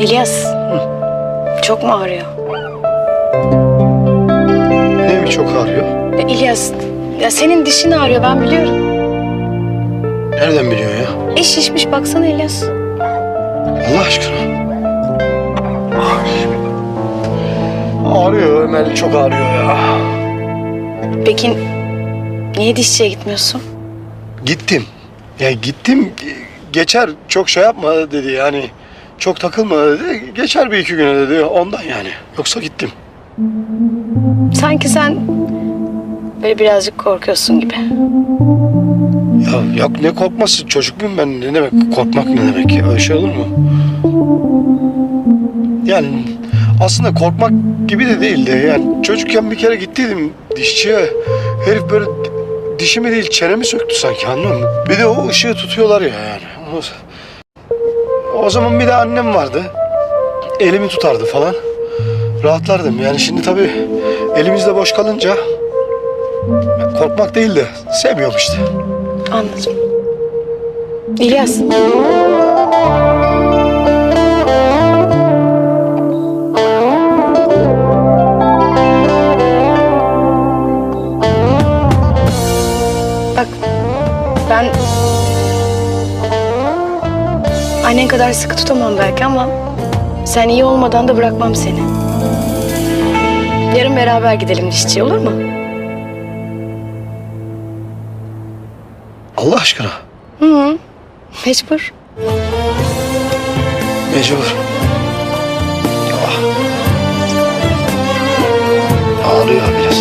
İlyas. Çok mu ağrıyor? Ne mi çok ağrıyor? Ya İlyas, ya senin dişin ağrıyor ben biliyorum. Nereden biliyor ya? E şişmiş baksana İlyas. Allah aşkına. Ağrıyor Emel çok ağrıyor ya. Peki niye dişçiye gitmiyorsun? Gittim. Ya gittim geçer çok şey yapma dedi yani. Çok takılma dedi. Geçer bir iki güne dedi. Ondan yani. Yoksa gittim. Sanki sen böyle birazcık korkuyorsun gibi. Ya yok ne korkması çocuk muyum ben ne demek korkmak ne demek ya öyle şey olur mu? Yani aslında korkmak gibi de değildi yani çocukken bir kere gittiydim dişçiye herif böyle di- dişimi değil çenemi söktü sanki anlıyor musun? Bir de o ışığı tutuyorlar ya yani. O, o zaman bir de annem vardı elimi tutardı falan rahatlardım yani şimdi tabii elimizde boş kalınca korkmak değil de sevmiyorum işte. Anladım. İlyas. Bak ben annen kadar sıkı tutamam belki ama sen iyi olmadan da bırakmam seni. Yarın beraber gidelim dişçiye olur mu? Allah aşkına. Hı hı. Mecbur. Mecbur. Ah. Ağrıyor biraz.